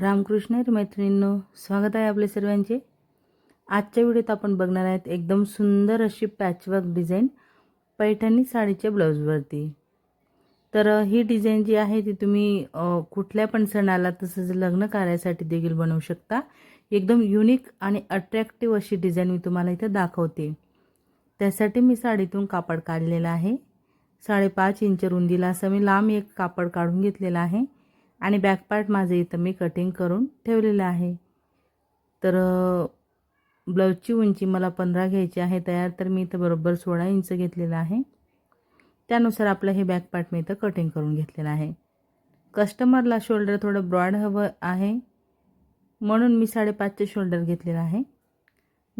रामकृष्णर मैत्रिणींनो स्वागत आहे आपले सर्वांचे. आजच्या व्हिडिओत आपण बघणार आहेत एकदम सुंदर अशी पॅचवर्क डिझाईन पैठणी साडीच्या ब्लाऊजवरती तर ही डिझाईन जी आहे ती तुम्ही कुठल्या पण सणाला तसंच लग्न कार्यासाठी देखील बनवू शकता. एकदम युनिक आणि अट्रॅक्टिव्ह अशी डिझाईन मी तुम्हाला इथं दाखवते. त्यासाठी मी साडीतून कापड काढलेलं आहे. साडेपाच इंच रुंदीला असं मी लांब एक कापड काढून घेतलेलं आहे. आणि बॅकपार्ट माझं इथं मी कटिंग करून ठेवलेलं आहे. तर ब्लाऊजची उंची मला पंधरा घ्यायची आहे तयार तर मी इथं बरोबर सोळा इंच घेतलेलं आहे. त्यानुसार आपलं हे बॅकपार्ट मी इथं कटिंग करून घेतलेलं आहे. कस्टमरला शोल्डर थोडं ब्रॉड हवं आहे. म्हणून मी साडेपाचचे शोल्डर घेतलेला आहे.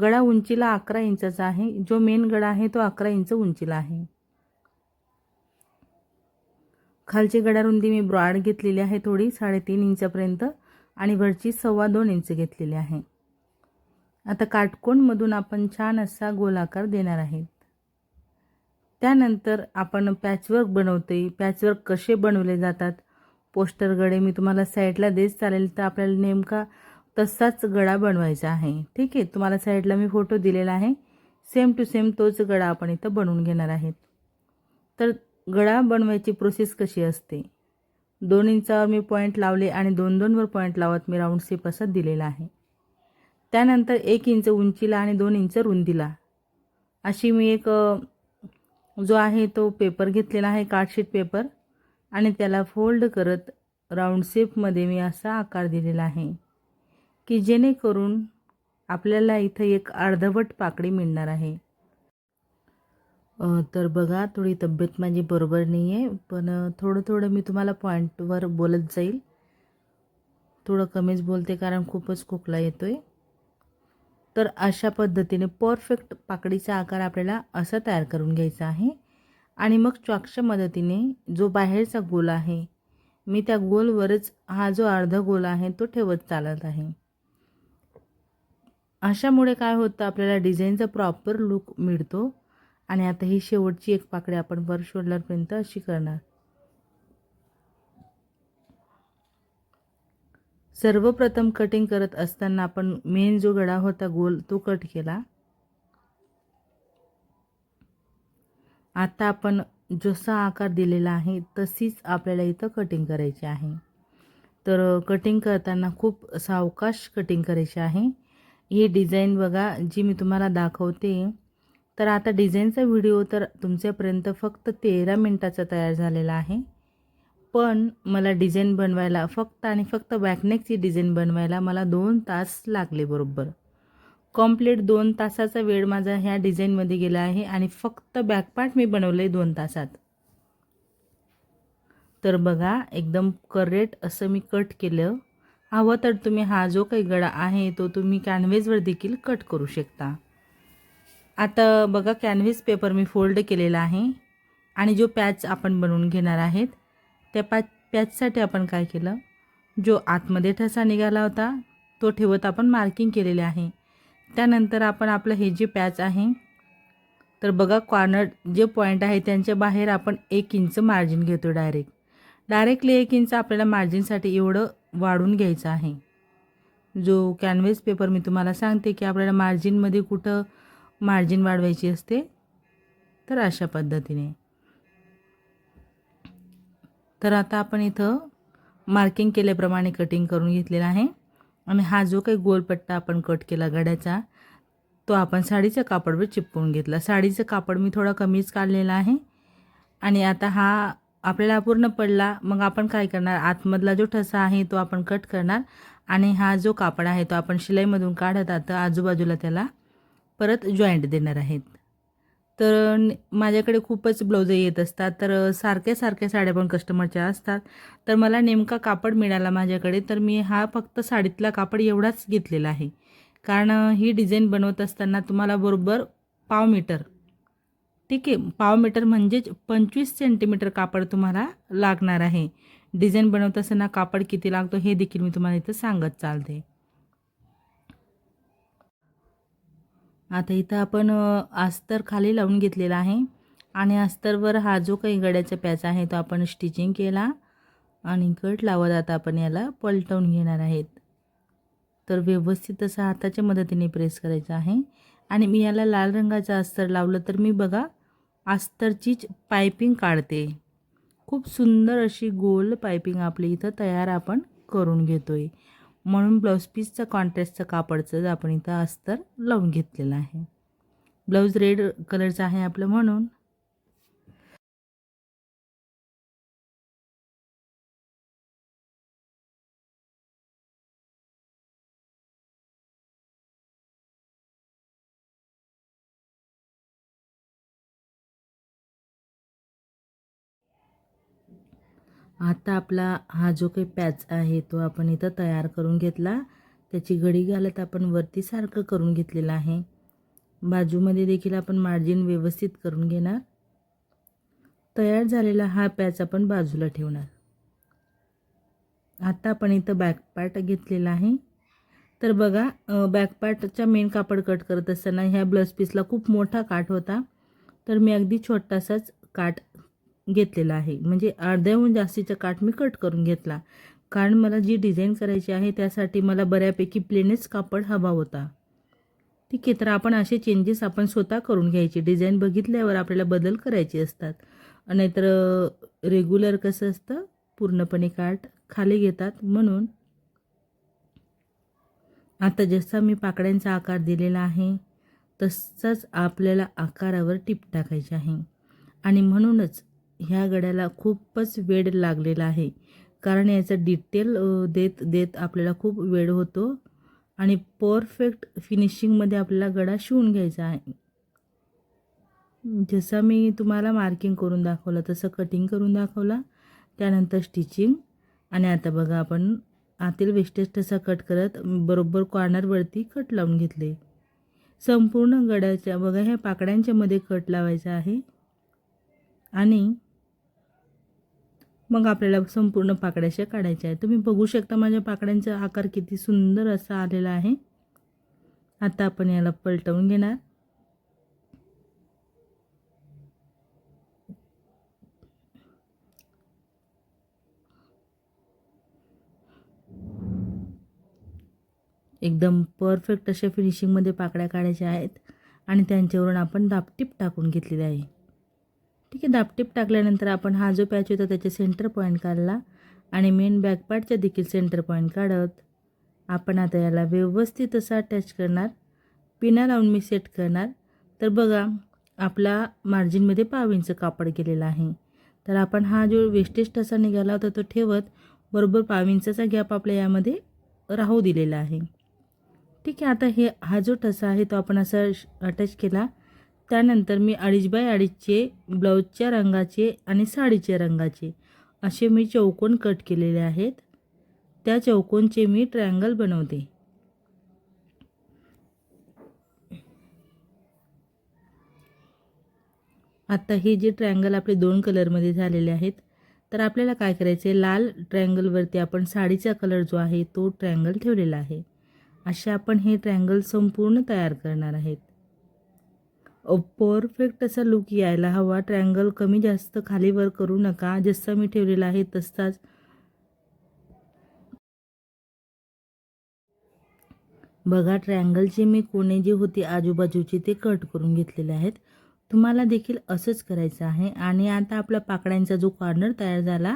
गळा उंचीला अकरा इंचाचा आहे. जो मेन गळा आहे तो अकरा इंच उंचीला आहे. खालची गडारुंदी मी ब्रॉड घेतलेली आहे थोडी साडेतीन इंचापर्यंत आणि वरची सव्वा दोन इंच घेतलेली आहे. आता काटकोणमधून आपण छान असा गोलाकार देणार आहेत त्यानंतर आपण पॅचवर्क बनवते पॅचवर्क कसे बनवले जातात? पोस्टर गडे मी तुम्हाला साईडला देत चालेल तर आपल्याला नेमका तसाच गडा बनवायचा आहे. ठीक आहे तुम्हाला साईडला मी फोटो दिलेला आहे. सेम टू सेम तोच गडा आपण इथं बनवून घेणार आहेत. तर गळा बनवायची प्रोसेस कशी असते? दोन इंचावर मी पॉईंट लावले आणि दोन दोनवर पॉईंट लावत मी राऊंड शेप असं दिलेला आहे. त्यानंतर एक इंच उंचीला आणि दोन इंच रुंदीला. अशी मी एक जो आहे तो पेपर घेतलेला आहे कार्डशीट पेपर आणि त्याला फोल्ड करत राऊंड शेपमध्ये मी असा आकार दिलेला आहे की जेणेकरून आपल्याला इथं एक अर्धवट पाकळी मिळणार आहे. तर बघा थोडी तब्येत माझी बरोबर नाही आहे पण थोडं थोडं मी तुम्हाला पॉईंटवर बोलत जाईल. थोडं कमीच बोलते कारण खूपच खोकला येतो आहे तर अशा पद्धतीने परफेक्ट पाकडीचा आकार आपल्याला असा तयार करून घ्यायचा आहे. आणि मग चॉकच्या मदतीने जो बाहेरचा गोल आहे मी त्या गोलवरच हा जो अर्धा गोल आहे तो ठेवत चालत आहे. अशामुळे काय होतं आपल्याला डिझाईनचा प्रॉपर लुक मिळतो. आणि आता ही शेवटची एक पाकळी आपण वर शोल्डरपर्यंत अशी करणार. सर्वप्रथम कटिंग करत असताना आपण मेन जो गडा होता गोल तो कट केला. आता आपण जसा आकार दिलेला आहे तशीच आपल्याला इथं कटिंग करायची आहे. तर कटिंग करताना खूप सावकाश कटिंग करायची आहे. ही डिझाईन बघा जी मी तुम्हाला दाखवते तर आता डिझाईनचा व्हिडिओ तर तुमच्यापर्यंत फक्त तेरा मिनटाचा तयार झालेला आहे. पण मला डिझाईन बनवायला फक्त आणि फक्त बॅकनेकची डिझाईन बनवायला मला दोन तास लागले बरोबर. कॉम्प्लीट दोन तासाचा वेळ माझा ह्या डिझाईनमध्ये गेला आहे आणि फक्त बॅकपार्ट मी बनवलं आहे दोन तासात. तर बघा एकदम करेक्ट असं मी कट केलं. हवं तर तुम्ही हा जो काही गळा आहे तो तुम्ही कॅनव्हेजवर देखील कट करू शकता. आता बघा कॅनव्हिस पेपर मी फोल्ड केलेला आहे. आणि जो पॅच आपण बनवून घेणार आहेत त्या पॅच पॅचसाठी आपण काय केलं? जो आतमध्ये ठसा निघाला होता तो ठेवत आपण मार्किंग केलेले आहे. त्यानंतर आपण आपलं हे जे पॅच आहे तर बघा कॉर्नर जे पॉईंट आहे त्यांच्या बाहेर आपण एक इंच मार्जिन घेतो डायरेक्ट डायरेक्टली एक इंच आपल्याला मार्जिनसाठी एवढं वाढून घ्यायचं आहे. जो कॅनव्हेस पेपर मी तुम्हाला सांगते की आपल्याला मार्जिनमध्ये कुठं मार्जिन वाढवायची असते तर अशा पद्धतीने. तर आता आपण इथं मार्किंग केल्याप्रमाणे कटिंग करून घेतलेला आहे. आणि हा जो काही गोलपट्टा आपण कट केला गड्याचा तो आपण साडीच्या कापडवर चिपकवून घेतला. साडीचं कापड मी थोडा कमीच काढलेला आहे. आणि आता हा आपल्याला पूर्ण पडला मग आपण काय करणार? आतमधला जो ठसा आहे तो आपण कट करणार. आणि हा जो कापड आहे तो आपण शिलाईमधून काढत आता आजूबाजूला त्याला परत जॉईंट देणार आहेत. तर माझ्याकडे खूपच ब्लाऊज येत असतात. तर सारख्या सारख्या साड्या पण कस्टमरच्या असतात. तर मला नेमका कापड मिळाला माझ्याकडे. तर मी हा फक्त साडीतला कापड एवढाच घेतलेला आहे. कारण ही डिझाईन बनवत असताना तुम्हाला बरोबर पाव मीटर ठीक आहे पाव मीटर म्हणजेच पंचवीस सेंटीमीटर कापड तुम्हाला लागणार आहे. डिझाईन बनवत असताना कापड किती लागतो हे देखील मी तुम्हाला इथं सांगत चालते. आता इथं आपण अस्तर खाली लावून घेतलेला आहे. आणि अस्तरवर हा जो काही गड्याचा पॅच आहे तो आपण स्टिचिंग केला. आणि कट लावत आता आपण याला पलटवून घेणार आहेत. तर व्यवस्थित असं हाताच्या मदतीने प्रेस करायचं आहे. आणि मी याला लाल रंगाचं अस्तर लावलं तर मी बघा अस्तरचीच पायपिंग काढते. खूप सुंदर अशी गोल पायपिंग आपली इथं तयार आपण करून घेतो आहे म्हणून ब्लाऊज पीसचं कॉन्ट्रास्टचं कापडचं आपण इथं अस्तर लावून घेतलेलं आहे. ब्लाऊज रेड कलरचं आहे आपलं म्हणून. आता आपला हा जो काही पॅच आहे तो आपण इथं तयार करून घेतला. त्याची घडी घालत आपण वरती सारखं करून घेतलेलं आहे. बाजूमध्ये देखील आपण मार्जिन व्यवस्थित करून घेणार. तयार झालेला हा पॅच आपण बाजूला ठेवणार. आता आपण इथं बॅक पार्ट घेतलेला आहे. तर बघा बॅकपार्टच्या मेन कापड कट करत असताना ह्या ब्लाऊज पीसला खूप मोठा काठ होता. तर मी अगदी छोटासाच काठ घेतलेला आहे. म्हणजे अर्ध्याहून जास्तीचा काठ मी कट करून घेतला. कारण मला जी डिझाईन करायची आहे त्यासाठी मला बऱ्यापैकी प्लेनच कापड हवा होता. ठीक आहे तर आपण असे चेंजेस आपण स्वतः करून घ्यायचे. डिझाईन बघितल्यावर आपल्याला बदल करायचे असतात. नाहीतर रेग्युलर कसं असतं? पूर्णपणे काठ खाली घेतात. म्हणून आता जसा मी पाकड्यांचा आकार दिलेला आहे तसाच आपल्याला आकारावर टिप टाकायची आहे. आणि म्हणूनच ह्या गड्याला खूपच वेळ लागलेला आहे. कारण याचं डिटेल देत देत आपल्याला खूप वेळ होतो आणि परफेक्ट फिनिशिंगमध्ये आपल्याला गडा शिवून घ्यायचा आहे. जसं मी तुम्हाला मार्किंग करून दाखवलं तसं कटिंग करून दाखवला त्यानंतर स्टिचिंग आणि आता बघा आपण आतील वेस्टेज तसा कट करत बरोबर कॉर्नरवरती कट लावून घेतले. संपूर्ण गड्याच्या बघा ह्या पाकड्यांच्यामध्ये कट लावायचा आहे. आणि मग आपल्याला संपूर्ण पाकड्याशा काढायच्या आहेत. तुम्ही बघू शकता माझ्या पाकड्यांचा आकार किती सुंदर असा आलेला आहे. आता आपण याला पलटवून घेणार. एकदम परफेक्ट अशा फिनिशिंगमध्ये पाकड्या काढायच्या आहेत. आणि त्यांच्यावरून आपण दापटीप टाकून घेतलेली आहे. ठीक आहे दापटीप टाकल्यानंतर आपण हा जो पॅच होता त्याचे सेंटर पॉईंट काढला आणि मेन बॅक देखील सेंटर पॉईंट काढत आपण आता याला व्यवस्थित असा अटॅच करणार पिना लावून मी सेट करणार. तर बघा आपला मार्जिनमध्ये पाव इंच कापड गेलेला आहे. तर आपण हा जो वेस्टेज ठसा निघाला होता तो ठेवत बरोबर पाव इंचाचा गॅप आपल्या यामध्ये राहू दिलेला आहे. ठीक आहे आता हे हा जो ठसा आहे तो आपण असा अटॅच केला. त्यानंतर मी अडीच बाय अडीचचे ब्लाऊजच्या रंगाचे आणि साडीच्या रंगाचे असे मी चौकोन कट केलेले आहेत. त्या चौकोनचे मी ट्रायंगल बनवते. आता हे जे ट्रायंगल आपले दोन कलरमध्ये झालेले आहेत तर आपल्याला काय करायचं आहे लाल ट्रायंगलवरती आपण साडीचा कलर जो आहे तो ट्रायंगल ठेवलेला आहे. असे आपण हे ट्रायंगल संपूर्ण तयार करणार आहेत. परफेक्ट असा लुक यायला हवा. ट्रँगल कमी जास्त खालीवर करू नका. जसा मी ठेवलेला आहे तसाच. बघा ट्रँगलचे मी कोणे जे होते आजूबाजूचे ते कट करून घेतलेले आहेत. तुम्हाला देखील असंच करायचं आहे. आणि आता आपला पाकड्यांचा जो कॉर्नर तयार झाला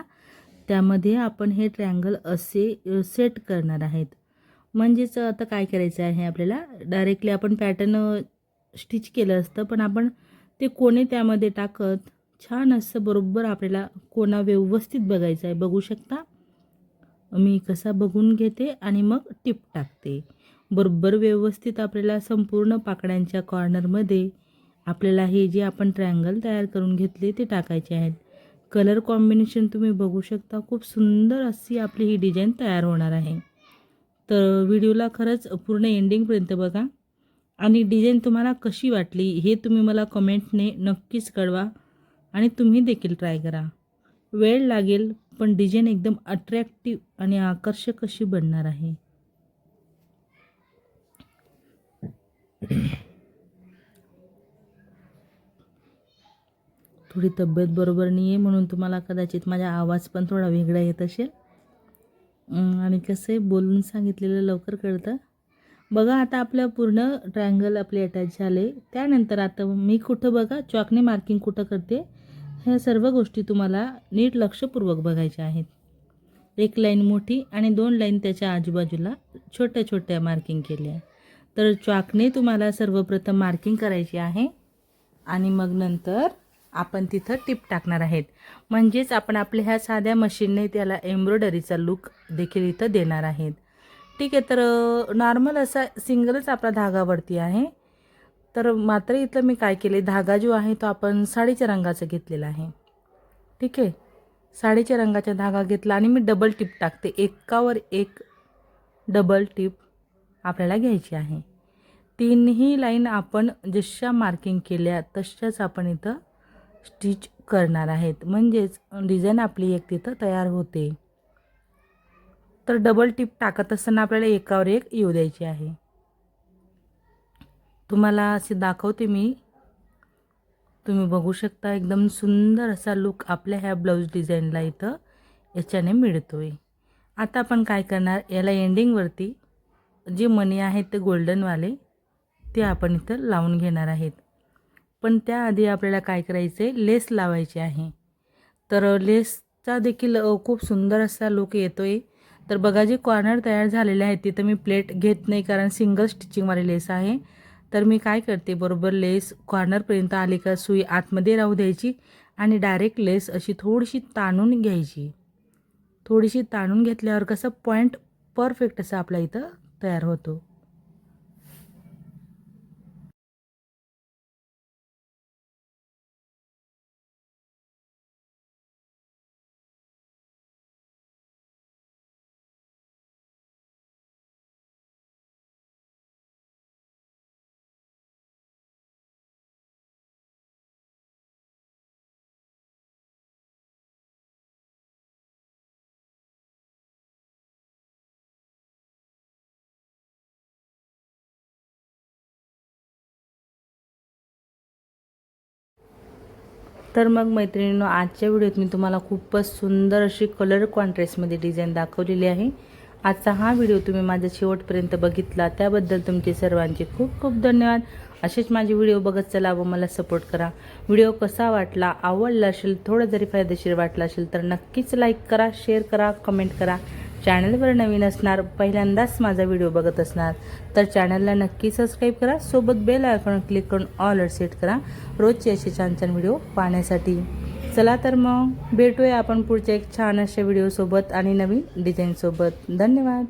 त्यामध्ये आपण हे ट्रँगल असे सेट करणार आहेत. म्हणजेच आता काय करायचं आहे आपल्याला? डायरेक्टली आपण पॅटर्न स्टिच केलं असतं पण आपण ते कोणे त्यामध्ये टाकत छान असं बरोबर आपल्याला कोणा व्यवस्थित बघायचं आहे. बघू शकता? मी कसा बघून घेते आणि मग टिप टाकते. बरोबर व्यवस्थित आपल्याला संपूर्ण पाकड्यांच्या कॉर्नरमध्ये आपल्याला हे जे आपण ट्रँगल तयार करून घेतले ते टाकायचे आहेत. कलर कॉम्बिनेशन तुम्ही बघू शकता. खूप सुंदर अशी आपली ही डिझाईन तयार होणार आहे. तर व्हिडिओला खरंच पूर्ण एंडिंगपर्यंत बघा. आणि डिझाईन तुम्हाला कशी वाटली हे तुम्ही मला कमेंटने नक्कीच कळवा आणि तुम्ही देखील ट्राय करा. वेळ लागेल पण डिझाईन एकदम अट्रॅक्टिव्ह आणि आकर्षक अशी बनणार आहे. थोडी तब्येत बरोबर नाही आहे म्हणून तुम्हाला कदाचित माझा आवाज पण थोडा वेगळा येत असेल. आणि कसं आहे बोलून सांगितलेलं लवकर कळतं. बघा आता आपलं पूर्ण ट्रायंगल आपले अटॅच झाले. त्यानंतर आता मी कुठं बघा चॉकने मार्किंग कुठं करते? ह्या सर्व गोष्टी तुम्हाला नीट लक्षपूर्वक बघायच्या आहेत. एक लाईन मोठी आणि दोन लाईन त्याच्या आजूबाजूला छोट्या छोट्या मार्किंग केल्या. तर चॉकने तुम्हाला सर्वप्रथम मार्किंग करायची आहे. आणि मग नंतर आपण तिथं टिप टाकणार आहेत. म्हणजेच आपण आपल्या ह्या साध्या मशीनने त्याला एम्ब्रॉयडरीचा लुक देखील इथं देणार आहेत. ठीक आहे तर नॉर्मल असा सिंगलच आपला धागावरती आहे. तर मात्र इथं मी काय केले धागा जो आहे तो आपण साडीच्या रंगाचा घेतलेला आहे. ठीक आहे? साडीच्या रंगाचा धागा घेतला आणि मी डबल टिप टाकते. एकावर एक डबल टिप आपल्याला घ्यायची आहे. तीनही लाईन आपण जशा मार्किंग केल्या तशाच आपण इथं स्टिच करणार आहेत. म्हणजेच डिझाईन आपली एक तिथं तयार होते. तर डबल टिप टाकत असताना आपल्याला एकावर एक येऊ द्यायची आहे. तुम्हाला असे दाखवते मी. तुम्ही बघू शकता एकदम सुंदर असा लुक आपल्या ह्या ब्लाऊज डिझाईनला इथं याच्याने मिळतो आहे आता आपण काय करणार? याला एंडिंगवरती जे मणी आहेत ते गोल्डनवाले ते आपण इथं लावून घेणार आहेत. पण त्याआधी आपल्याला काय करायचं आहे लेस लावायची आहे. तर लेसचा देखील खूप सुंदर असा लुक येतो आहे तर बघा जे कॉर्नर तयार झालेले आहेत तिथं मी प्लेट घेत नाही कारण सिंगल स्टिचिंगवाले लेस आहे. तर मी काय करते बरोबर लेस कॉर्नरपर्यंत आली का सुई आतमध्ये राहू द्यायची आणि डायरेक्ट लेस अशी थोडीशी ताणून घ्यायची. थोडीशी ताणून घेतल्यावर कसं पॉईंट परफेक्ट असा आपला इथं तयार होतो. तर मग मैत्रिणींनो आजच्या व्हिडिओत मी तुम्हाला खूपच सुंदर अशी कलर कॉन्ट्रेस्टमध्ये डिझाईन दाखवलेली आहे. आजचा हा व्हिडिओ तुम्ही माझ्या शेवटपर्यंत बघितला त्याबद्दल तुमचे सर्वांचे खूप खूप धन्यवाद. असेच माझे व्हिडिओ बघत चला व मला सपोर्ट करा. व्हिडिओ कसा वाटला आवडला असेल थोडा जरी फायदेशीर वाटला असेल तर नक्कीच लाईक करा शेअर करा कमेंट करा. चॅनलवर नवीन असणार पहिल्यांदाच माझा व्हिडिओ बघत असणार तर चॅनलला नक्की सबस्क्राईब करा. सोबत बेल आयकॉन क्लिक करून ऑल सेट करा. रोजचे असे छान छान व्हिडिओ पाहण्यासाठी. चला तर मग भेटूया आपण पुढच्या एक छान अशा व्हिडिओसोबत आणि नवीन डिझाईनसोबत धन्यवाद.